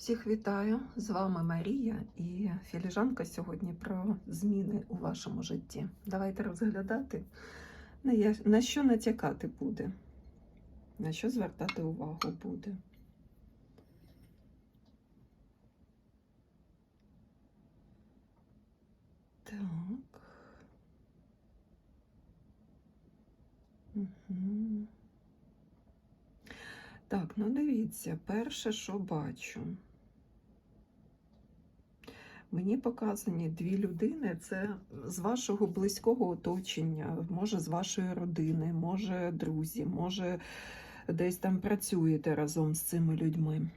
Всіх вітаю! З вами Марія і філіжанка сьогодні про зміни у вашому житті. Давайте розглядати, на що натякати буде, на що звертати увагу буде. Так. Угу. Так, ну дивіться, перше, що бачу. Мені показані дві людини. Це з вашого близького оточення, може з вашої родини, може друзі, може десь там працюєте разом з цими людьми.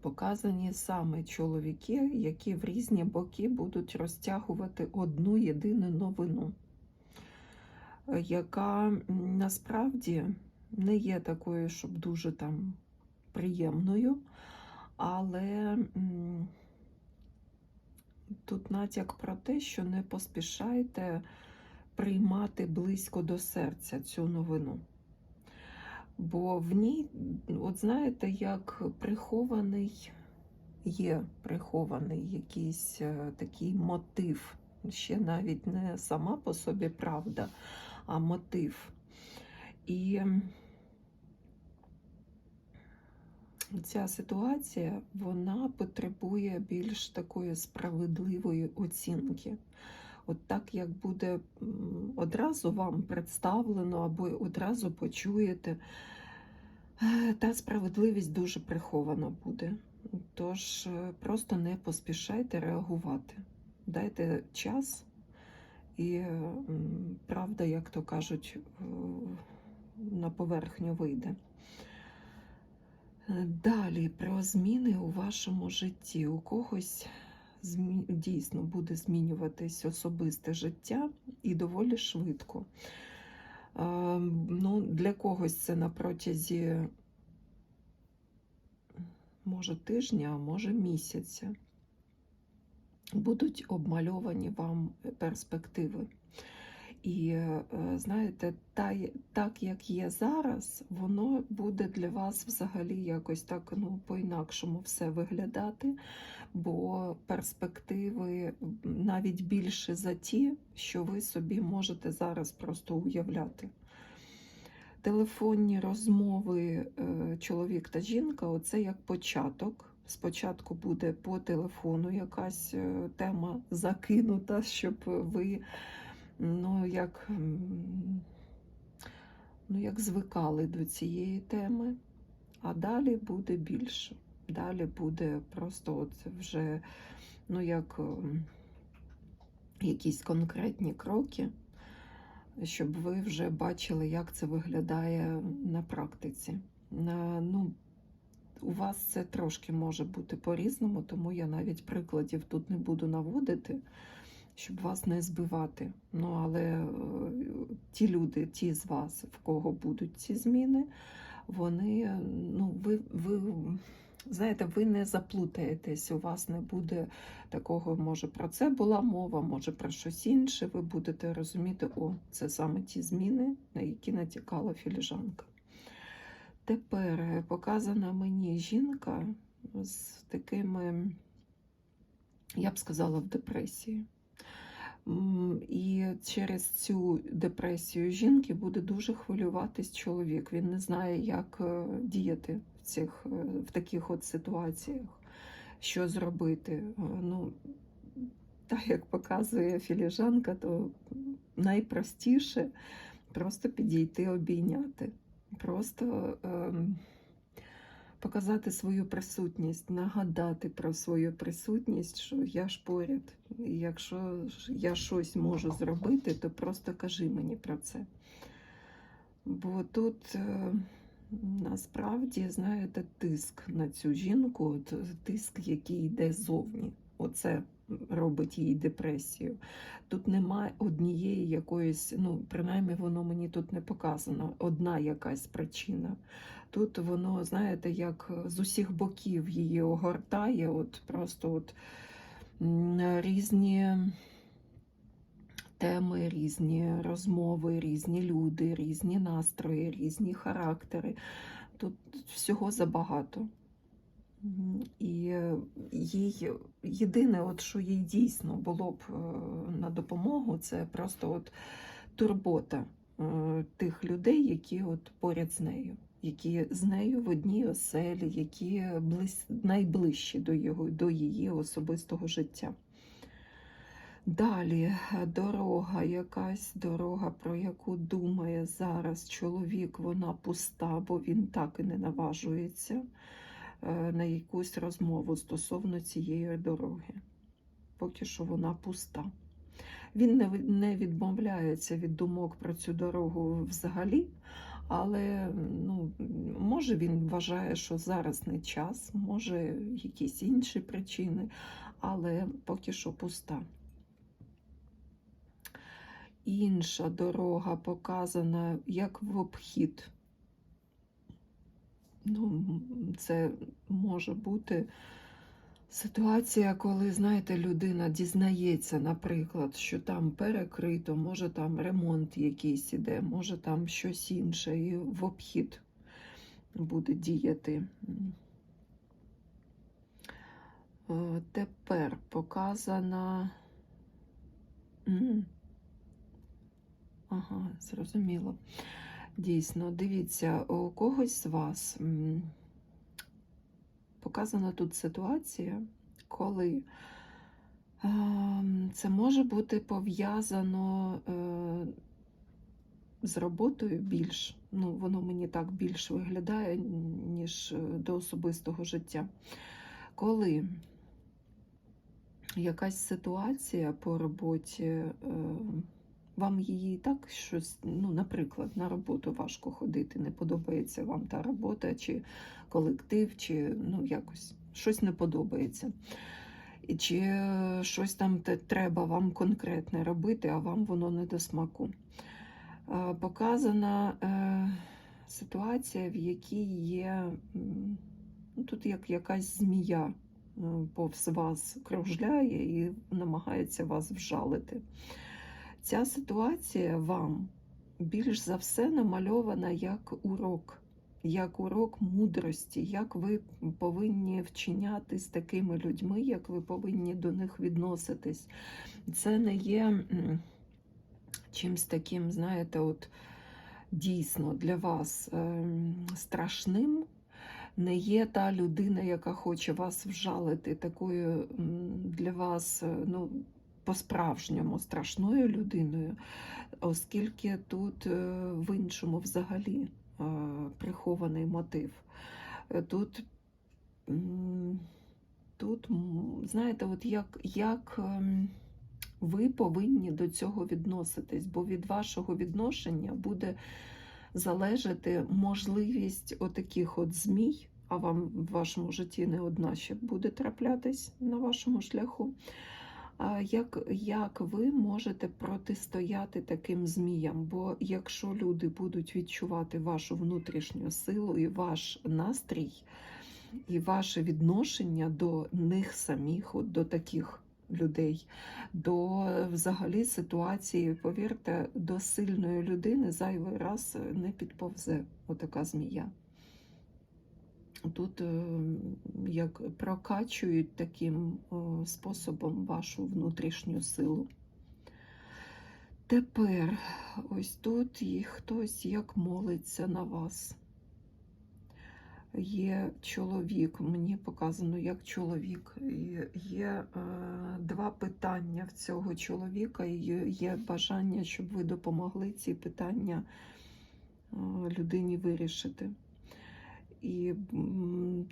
Показані саме чоловіки, які в різні боки будуть розтягувати одну єдину новину, яка насправді не є такою, щоб дуже там приємною, але тут натяк про те, що не поспішайте приймати близько до серця цю новину. Бо в ній, от знаєте, як прихований є прихований якийсь е, такий мотив, ще навіть не сама по собі правда, а мотив. І ця ситуація вона потребує більш такої справедливої оцінки. От так, як буде одразу вам представлено, або одразу почуєте, е, та справедливість дуже прихована буде. Тож е, просто не поспішайте реагувати. Дайте час, і е, правда, як то кажуть, на поверхню вийде. Е, Далі про зміни у вашому житті. У когось дійсно буде змінюватись особисте життя і доволі швидко. Е, Ну, для когось це на протязі може тижня, а може місяця. Будуть обмальовані вам перспективи. І е, знаєте, та, так як є зараз, воно буде для вас взагалі якось так ну, по-інакшому все виглядати, бо перспективи навіть більше за ті, що ви собі можете зараз просто уявляти. Телефонні розмови е, чоловік та жінка оце як початок. Спочатку буде по телефону якась е, тема закинута, щоб ви ну, як, ну, як звикали до цієї теми, а далі буде більше. Далі буде просто от вже ну, як ем, якісь конкретні кроки, щоб ви вже бачили, як це виглядає на практиці. Ну, у вас це трошки може бути по-різному, тому я навіть прикладів тут не буду наводити щоб вас не збивати. Ну, але е, ті люди, ті з вас, в кого будуть ці зміни, вони, ну, ви, ви знаєте, ви не заплутаєтесь, у вас не буде такого, може, про це була мова, може про щось інше. Ви будете розуміти, о, це саме ті зміни, на які натякала філіжанка. Тепер е, показана мені жінка з такими, я б сказала, в депресії. І через цю депресію жінки буде дуже хвилюватись чоловік. Він не знає, як е, діяти в, цих, е, в таких от ситуаціях, що зробити. Е, Ну, так як показує філіжанка, то найпростіше просто підійти обійняти. Просто ем, показати свою присутність, нагадати про свою присутність, що я ж поряд. Якщо я щось можу зробити, то просто кажи мені про це. Бо тут е, насправді, знаєте, тиск на цю жінку, тиск, який йде ззовні. Оце робить їй депресію. Тут немає однієї якоїсь, ну, принаймні, воно мені тут не показано, одна якась причина. Тут воно, знаєте, як з усіх боків її огортає, от просто от різні теми, різні розмови, різні люди, різні настрої, різні характери. Тут всього забагато. І е, їй єдине, от що їй дійсно було б е, на допомогу, це просто от турбота е, тих людей, які от поряд з нею, які з нею в одній оселі, які найближчі до, його, до її особистого життя. Далі е, дорога, якась дорога, про яку думає зараз чоловік, вона пуста, бо він так і не наважується е, на якусь розмову стосовно цієї дороги. Поки що вона пуста. Він не, відмовляється від думок про цю дорогу взагалі, але ну, може він вважає, що зараз не час, може якісь інші причини, але поки що пуста. Інша дорога показана як в обхід. Ну, це може бути ситуація, коли, знаєте, людина дізнається, наприклад, що там перекрито, може там ремонт якийсь іде, може там щось інше, і в обхід буде діяти. Е, Тепер показана. Ага, зрозуміло. Дійсно, дивіться, у когось з вас показана тут ситуація, коли ем, це може бути пов'язано е, з роботою більш. Ну, воно мені так більш виглядає, ніж е, до особистого життя. Коли якась ситуація по роботі. Вам її так щось, ну, наприклад, на роботу важко ходити, не подобається вам та робота, чи колектив, чи ну, якось щось не подобається. Чи е, щось там треба вам конкретне робити, а вам воно не до смаку. Е, Показана е, ситуація, в якій є ну, тут як якась змія повз вас кружляє і намагається вас вжалити. Ця ситуація вам більш за все намальована як урок, як урок мудрості, як ви повинні вчиняти з такими людьми, як ви повинні до них відноситись. Це не є м, чимсь таким, знаєте, от дійсно для вас ем, страшним. Не є та людина, яка хоче вас вжалити, такою для вас, е, ну, по-справжньому страшною людиною, оскільки тут е, в іншому взагалі е, прихований мотив. Е, Тут, тут знаєте, от як, як ем, ви повинні до цього відноситись, бо від вашого відношення буде залежати можливість отаких от змій, а вам в вашому житті не одна ще буде траплятись на вашому шляху. Як, як ви можете протистояти таким зміям? Бо якщо люди будуть відчувати вашу внутрішню силу і ваш настрій, і ваше відношення до них самих, от до таких людей, до е, взагалі ситуації, повірте, до сильної людини зайвий раз не підповзе отака змія. Тут е, як прокачують таким е, способом вашу внутрішню силу. Тепер ось тут і хтось як молиться на вас. Є чоловік, мені показано як чоловік. Є е, два питання в цього чоловіка, і є- бажання, щоб ви допомогли ці питання е, людині вирішити. І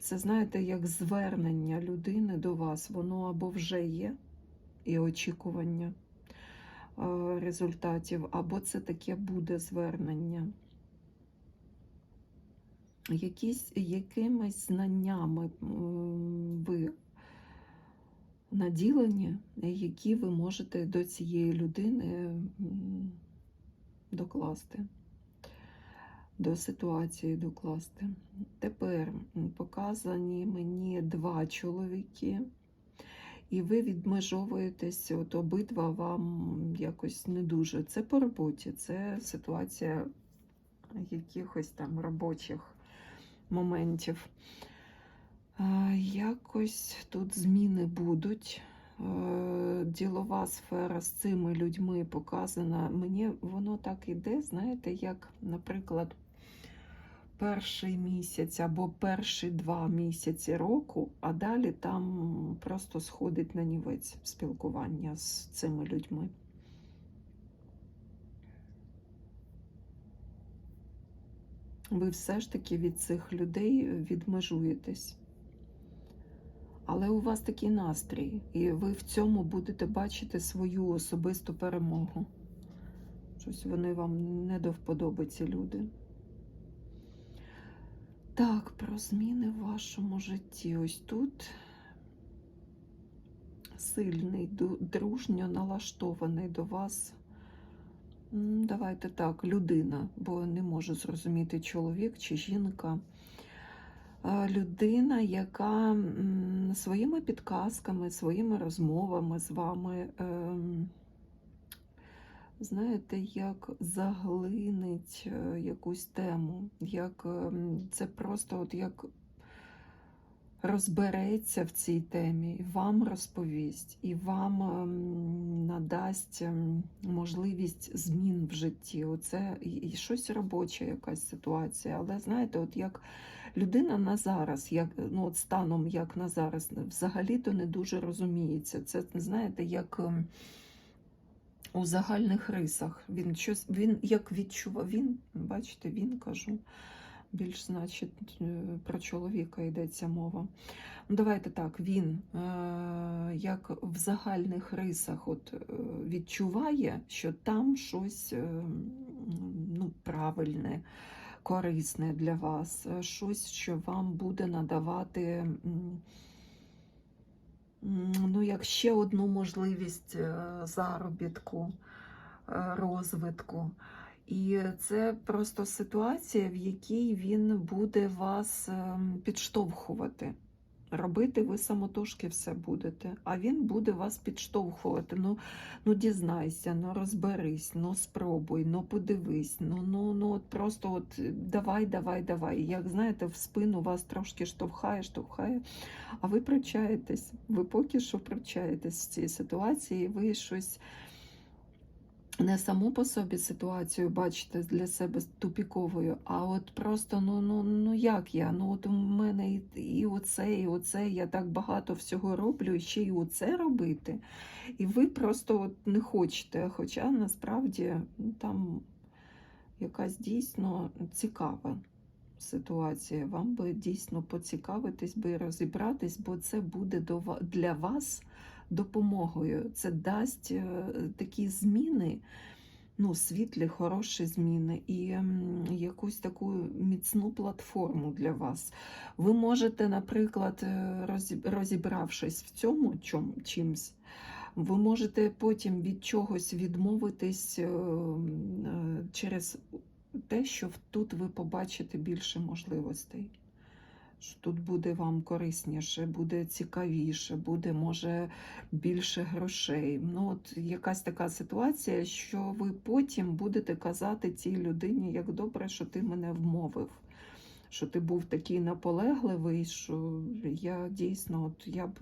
це, знаєте, як звернення людини до вас, воно або вже є, і очікування е, результатів, або це таке буде звернення. Якісь, якимись знаннями ви наділені, які ви можете до цієї людини докласти до ситуації докласти. Тепер показані мені два чоловіки, і ви відмежовуєтесь, от обидва вам якось не дуже. Це по роботі, це ситуація якихось там робочих моментів. Якось тут зміни будуть. Е, Ділова сфера з цими людьми показана. Мені воно так іде, знаєте, як, наприклад, перший місяць або перші два місяці року, а далі там просто сходить на нівець спілкування з цими людьми. Ви все ж таки від цих людей відмежуєтесь. Але у вас такий настрій, і ви в цьому будете бачити свою особисту перемогу. Щось вони вам не до вподоби, ці люди. Так, про зміни в вашому житті. Ось тут сильний, дружньо налаштований до вас. Давайте так, людина, бо не можу зрозуміти, чоловік чи жінка. Людина, яка своїми підказками, своїми розмовами з вами, ем, знаєте, як заглинить е, якусь тему, як ем, це просто от як розбереться в цій темі, вам розповість, і вам ем, надасть ем, можливість змін в житті. Оце і, щось робоче, якась ситуація. Але знаєте, от як людина на зараз, як ну от станом як на зараз, взагалі-то не дуже розуміється. Це знаєте, як. У загальних рисах. Він щось, він як відчував, він, бачите, він кажу, більш значить е, про чоловіка йдеться мова. Давайте так, він е, як в загальних рисах от, е, відчуває, що там щось ну, правильне, корисне для вас, щось, що вам буде надавати. Ну, як ще одну можливість е, заробітку, е, розвитку. І це просто ситуація, в якій він буде вас ем, підштовхувати. Робити ви самотужки все будете, а він буде вас підштовхувати. Ну, ну дізнайся, ну розберись, ну спробуй, ну подивись, ну, ну, ну от просто от е, давай, давай, давай. Як знаєте, в спину вас трошки штовхає, штовхає, а ви пручаєтесь. Ви поки що пручаєтесь в цій ситуації, ви щось не саму по собі ситуацію бачите для себе тупіковою, а от просто ну ну ну як я? Ну от у мене і, і оце, і оце, я так багато всього роблю, і ще й оце робити. І ви просто от не хочете. Хоча насправді ну, там якась дійсно цікава ситуація. Вам би дійсно поцікавитись би розібратись, бо це буде для вас допомогою. Це дасть е, такі зміни, ну, світлі, хороші зміни і якусь таку міцну платформу для вас. Ви можете, наприклад, е, розібравшись в цьому чом, чимсь, ви можете потім від чогось відмовитись е, через те, що тут ви побачите більше можливостей. Що тут буде вам корисніше, буде цікавіше, буде, може, більше грошей. Ну, от якась така ситуація, що ви потім будете казати цій людині, як добре, що ти мене вмовив. Що ти був такий наполегливий, що я дійсно, от я б,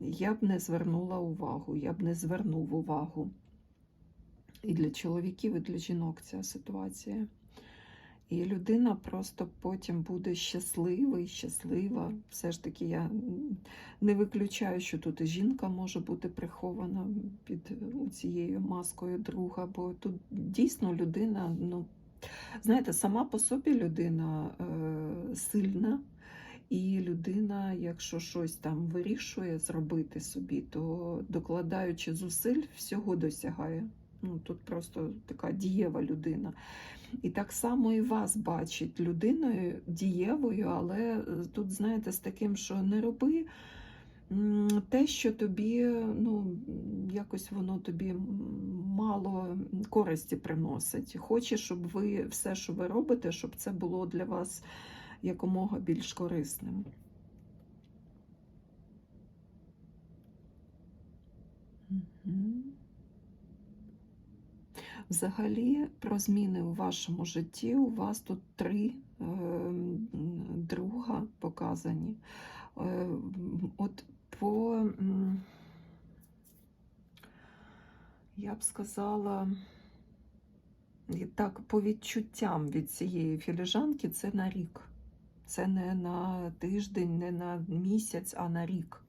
я б не звернула увагу, я б не звернув увагу. І для чоловіків, і для жінок ця ситуація. І людина просто потім буде щаслива і щаслива. Все ж таки, я не виключаю, що тут і жінка може бути прихована під цією маскою друга, бо тут дійсно людина, ну, знаєте, сама по собі людина е, сильна. І людина, якщо щось там вирішує зробити собі, то докладаючи зусиль, всього досягає. Ну, тут просто така дієва людина. І так само і вас бачить людиною дієвою, але е, тут, знаєте, з таким, що не роби те, що тобі, ну, якось воно тобі мало користі приносить. Хоче, щоб ви все, що ви робите, щоб це було для вас якомога більш корисним. Мгм. Взагалі, про зміни у вашому житті у вас тут три е, друга показані. Е, От по, я б сказала, так, по відчуттям від цієї філіжанки це на рік. Це не на тиждень, не на місяць, а на рік.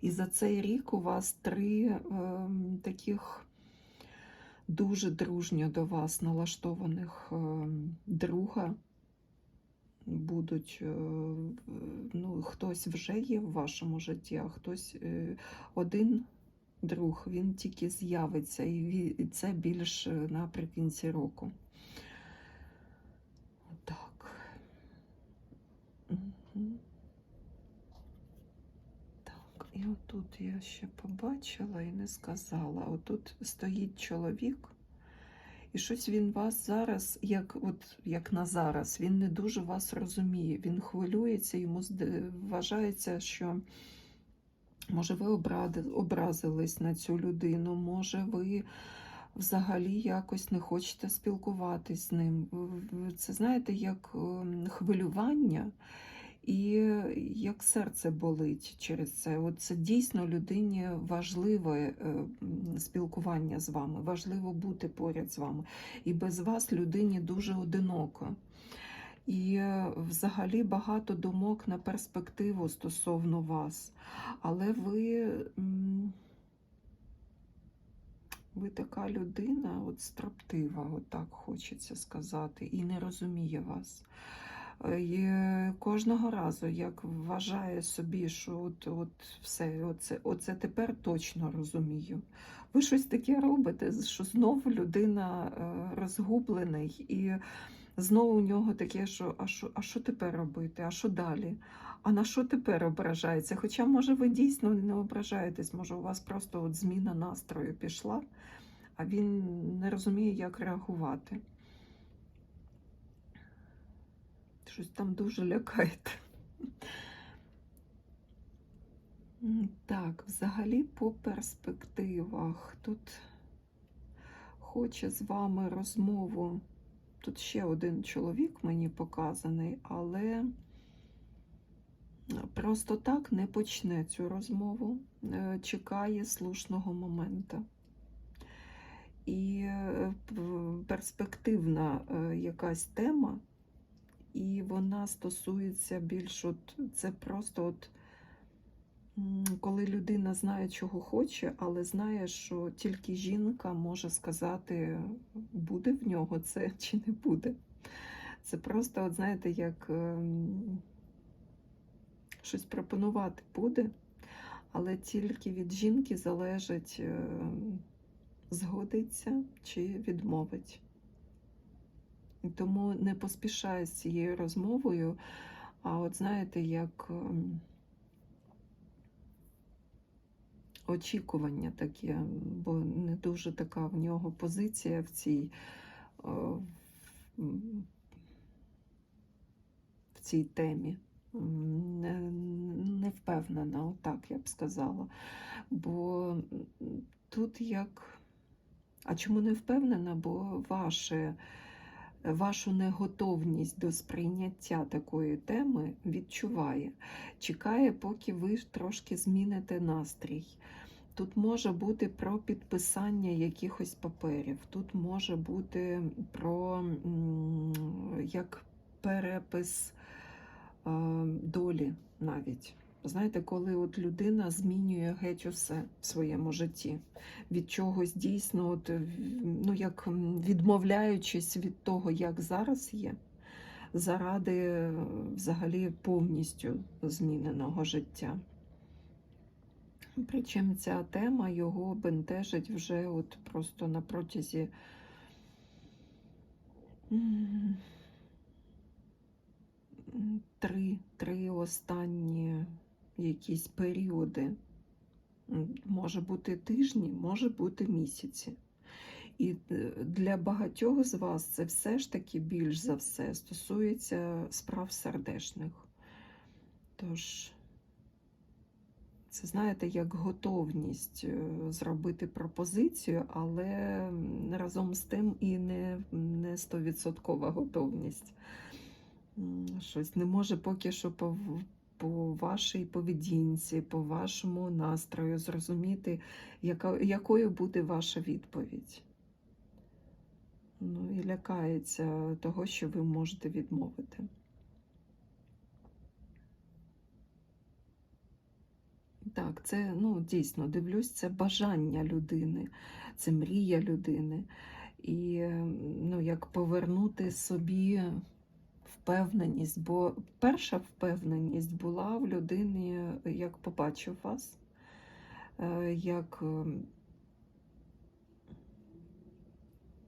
І за цей рік у вас три ем, таких дуже дружньо до вас налаштованих ем, друга будуть. е, ну, хтось вже є в вашому житті, а хтось е, один друг, він тільки з'явиться, і це більш е, наприкінці року. Так. Мгм. Так, і отут я ще побачила і не сказала. Отут стоїть чоловік, і щось він вас зараз, як, от, як на зараз, він не дуже вас розуміє. Він хвилюється, йому вважається, що може ви образились на цю людину, може ви взагалі якось не хочете спілкуватись з ним. Це знаєте, як ем, хвилювання. І як серце болить через це. От це дійсно людині важливе е, спілкування з вами, важливо бути поряд з вами. І без вас людині дуже одиноко. І е, взагалі багато думок на перспективу стосовно вас. Але ви, ви така людина, от строптива, от так хочеться сказати, і не розуміє вас. Е, І кожного разу, як вважає собі, що от, от все, оце, оце тепер точно розумію. Ви щось таке робите, що знову людина е, розгублений, і знову у нього таке, що а що, а що тепер робити? А що далі? А на що тепер ображається? Хоча, може, ви дійсно не ображаєтесь, може, у вас просто от зміна настрою пішла, а він не розуміє, як реагувати. Щось там дуже лякаєте. Так, взагалі по перспективах. Тут хоче з вами розмову. Тут ще один чоловік мені показаний, але просто так не почне цю розмову. Е, Чекає слушного моменту. І е, перспективна е, якась тема, і вона стосується більш от це просто от коли людина знає, чого хоче, але знає, що тільки жінка може сказати, буде в нього це чи не буде. Це просто, от знаєте, як ем, щось пропонувати буде, але тільки від жінки залежить, ем, згодиться чи відмовить. Тому не поспішаю з цією розмовою, а от знаєте, як ем, очікування таке, бо не дуже така в нього позиція в цій, е, в цій темі. Не, не впевнена, отак я б сказала. Бо тут як. А чому не впевнена? Бо ваше вашу неготовність до сприйняття такої теми відчуває. Чекає, поки ви трошки зміните настрій. Тут може бути про підписання якихось паперів, тут може бути про як перепис е, долі навіть. Знаєте, коли от людина змінює геть усе в своєму житті, від чогось дійсно, от, ну, як відмовляючись від того, як зараз є, заради е, взагалі повністю зміненого життя. Причому ця тема його бентежить вже от просто на протязі три, три останні якісь періоди. Може бути тижні, може бути місяці. І е, для багатьох з вас це все ж таки більш за все стосується справ сердечних. Тож, це знаєте, як готовність е, зробити пропозицію, але разом з тим і не, не 100% готовність. Щось не може поки що по вашій поведінці, по вашому настрою, зрозуміти, яка, якою буде ваша відповідь. Ну і лякається того, що ви можете відмовити. Так, це ну, дійсно дивлюсь, це бажання людини, це мрія людини. І ну, як повернути собі впевненість, бо перша впевненість була в людині, як побачив вас, е, як е,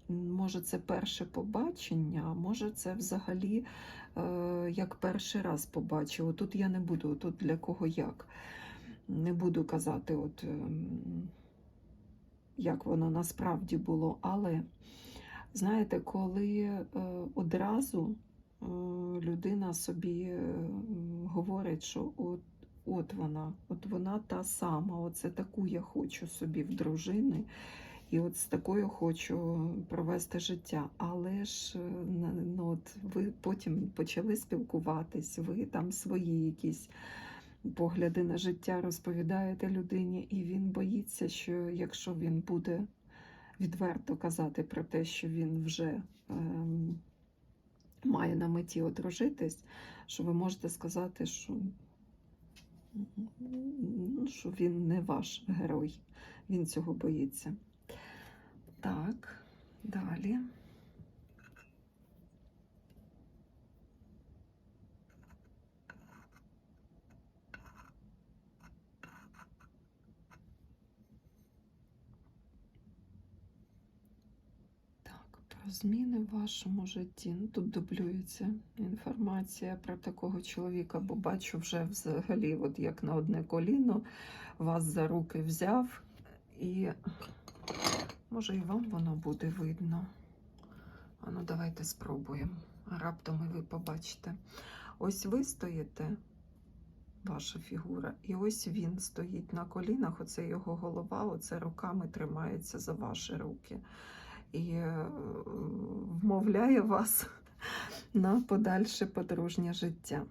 може це перше побачення, а може це взагалі е, як перший раз побачив. Тут я не буду, тут для кого як. Не буду казати, от, ем, як воно насправді було, але знаєте, коли одразу людина собі е, говорить, що от, от вона, от вона та сама, оце таку я хочу собі в дружини, і от з такою хочу провести життя. Але ж ну, от ви потім почали спілкуватись, ви там свої якісь погляди на життя розповідаєте людині, і він боїться, що якщо він буде відверто казати про те, що він вже ем, має на меті одружитись, що ви можете сказати, що, ну, що він не ваш герой, він цього боїться. Так, далі. Так, про зміни в вашому житті. Ну, тут дублюється інформація про такого чоловіка, бо бачу вже взагалі, от як на одне коліно, вас за руки взяв, і може і вам воно буде видно. А ну, давайте спробуємо. Раптом і ви побачите. Ось ви стоїте, ваша фігура, і ось він стоїть на колінах, оце його голова, оце руками тримається за ваші руки. І е, вмовляє вас на подальше подружнє життя.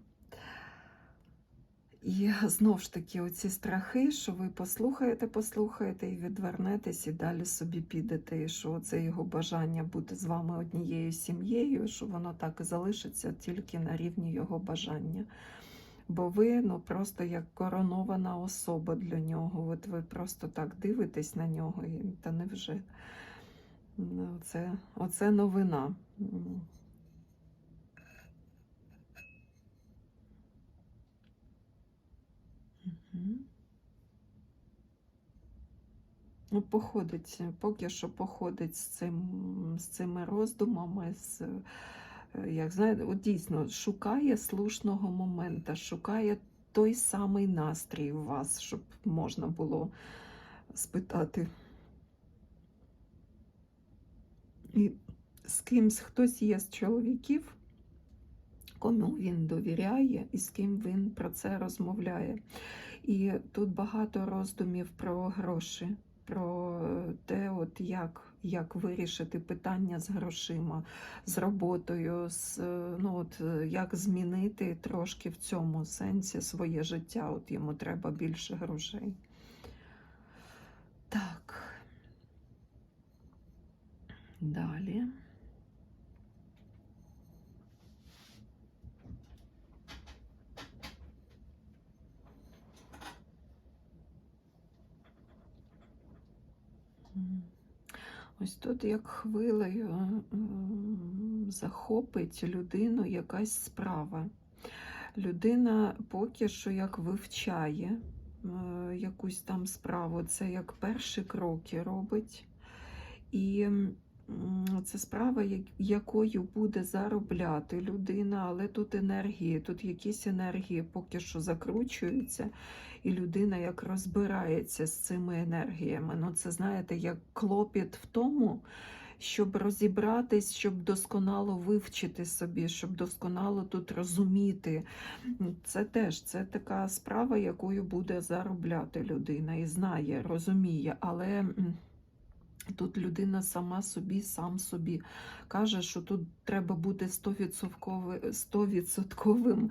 І знов ж таки, оці страхи, що ви послухаєте, послухаєте і відвернетесь, і далі собі підете, і що це його бажання бути з вами однією сім'єю, що воно так і залишиться тільки на рівні його бажання. Бо ви ну, просто як коронована особа для нього. От ви просто так дивитесь на нього, і та невже. Ну, Оце, оце новина. Ну, походить, поки що походить з цим, з цими роздумами, з, е, як знаєте, от дійсно шукає слушного моменту, шукає той самий настрій у вас, щоб можна було спитати. І з кимсь хтось є з чоловіків, кому він довіряє і з ким він про це розмовляє. І тут багато роздумів про гроші, про те, от як, як вирішити питання з грошима, з роботою, з, ну, от, як змінити трошки в цьому сенсі своє життя. От йому треба більше грошей. Так. Далі. Ось тут як хвилею захопить людину якась справа. Людина поки що як вивчає е, якусь там справу, це як перші кроки робить. І це справа, якою буде заробляти людина, але тут енергії, тут якісь енергії поки що закручуються, і людина як розбирається з цими енергіями. Ну, це знаєте, як клопіт в тому, щоб розібратись, щоб досконало вивчити собі, щоб досконало тут розуміти. Це теж це така справа, якою буде заробляти людина і знає, розуміє, але. Тут людина сама собі, сам собі каже, що тут треба бути 100%, 100%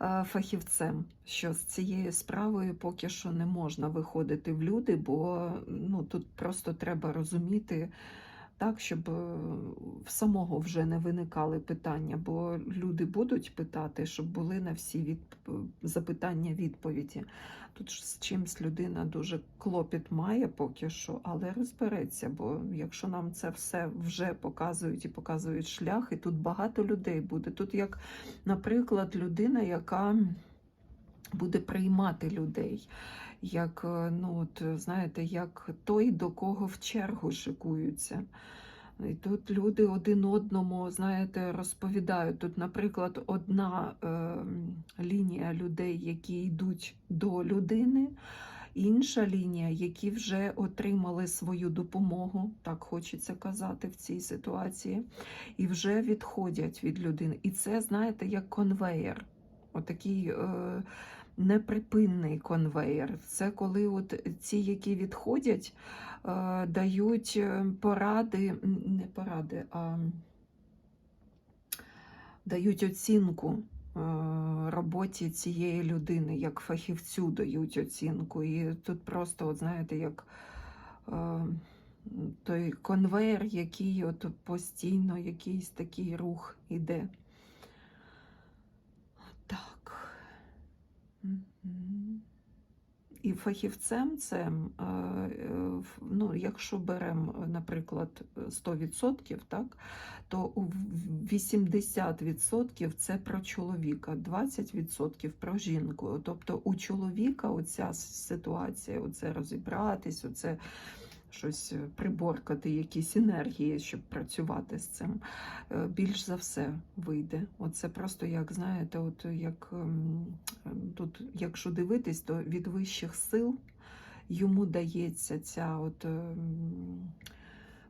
е, фахівцем, що з цією справою поки що не можна виходити в люди, бо ну, тут просто треба розуміти так, щоб е, в самого вже не виникали питання, бо люди будуть питати, щоб були на всі від... запитання відповіді. Тут з чимсь людина дуже клопіт має поки що, але розбереться, бо якщо нам це все вже показують і показують шлях, і тут багато людей буде. Тут, як, наприклад, людина, яка буде приймати людей, як, е, ну, от, знаєте, як той, до кого в чергу шикуються. І тут люди один одному, знаєте, розповідають. Тут, наприклад, одна е, лінія людей, які йдуть до людини, інша лінія, які вже отримали свою допомогу, так хочеться казати в цій ситуації, і вже відходять від людини. І це, знаєте, як конвеєр. Отакий е, неприпинний конвеєр. Це коли от ці, які відходять, е, дають е, поради, не поради, а дають оцінку е, роботі цієї людини, як фахівцю дають оцінку. І тут просто, от знаєте, як е, той конвейер, який от постійно якийсь такий рух іде. Так. І фахівцем це, е, ну, якщо беремо, наприклад, 100%, так, то в- 80% це про чоловіка, 20% про жінку. Тобто у чоловіка оця ситуація, оце розібратись, оце щось е, приборкати, якісь енергії, щоб працювати з цим. е, Більш за все вийде. Оце просто як знаєте, от як ем, ем, тут, якщо дивитись, то від вищих сил йому дається ця от ем,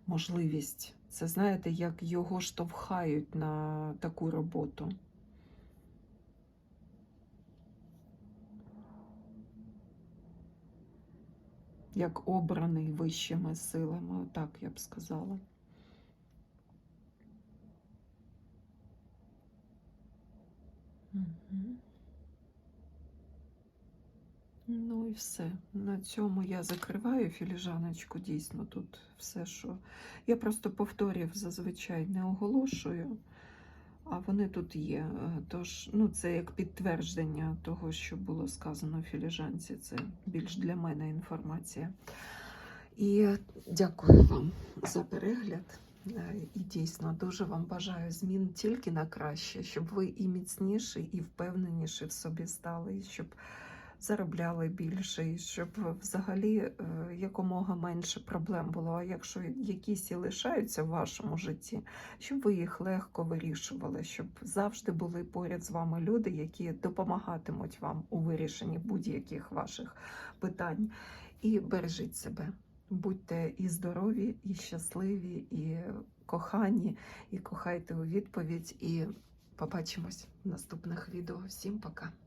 можливість. Це знаєте, як його штовхають на таку роботу. Як обраний вищими силами, так я б сказала. Мгм. Ну і все. На цьому я закриваю філіжаночку. Дійсно, тут все, що. Я просто повторів зазвичай не оголошую, а вони тут є. Е, Тож, ну, це як підтвердження того, що було сказано в філіжанці. Це більш для мене інформація. І дякую вам за перегляд. Е, І дійсно дуже вам бажаю змін тільки на краще, щоб ви і міцніші, і впевненіші в собі стали, щоб заробляли більше, і щоб взагалі е, якомога менше проблем було. А якщо якісь і лишаються в вашому житті, щоб ви їх легко вирішували, щоб завжди були поряд з вами люди, які допомагатимуть вам у вирішенні будь-яких ваших питань. І бережіть себе. Будьте і здорові, і щасливі, і кохані, і кохайте у відповідь. І побачимось в наступних відео. Всім пока!